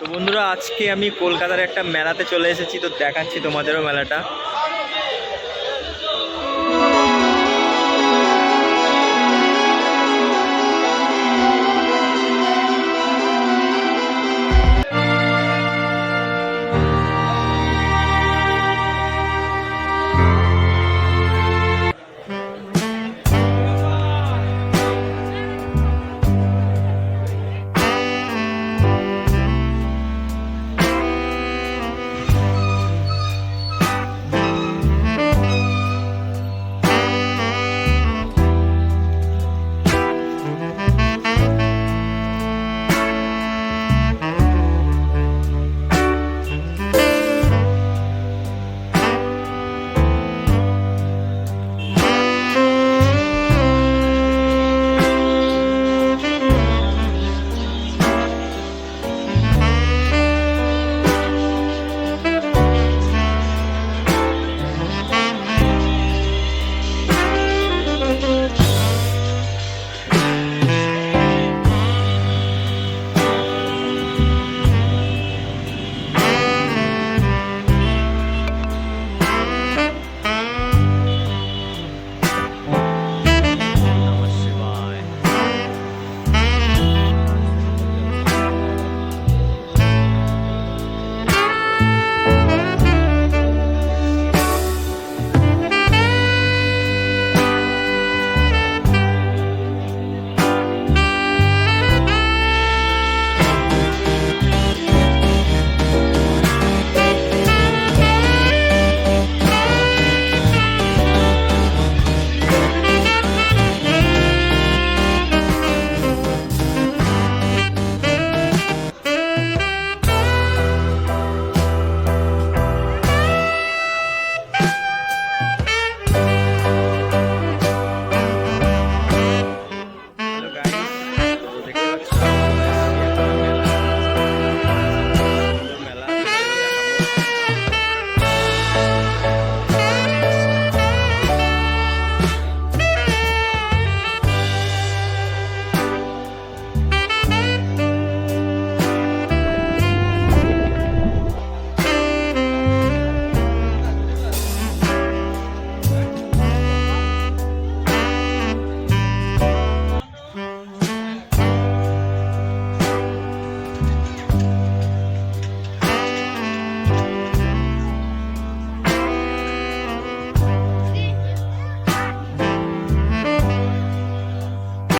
তো বন্ধুরা আজকে আমি কলকাতার একটা মেলাতে চলে এসেছি তো দেখাচ্ছি তোমাদেরও মেলাটা।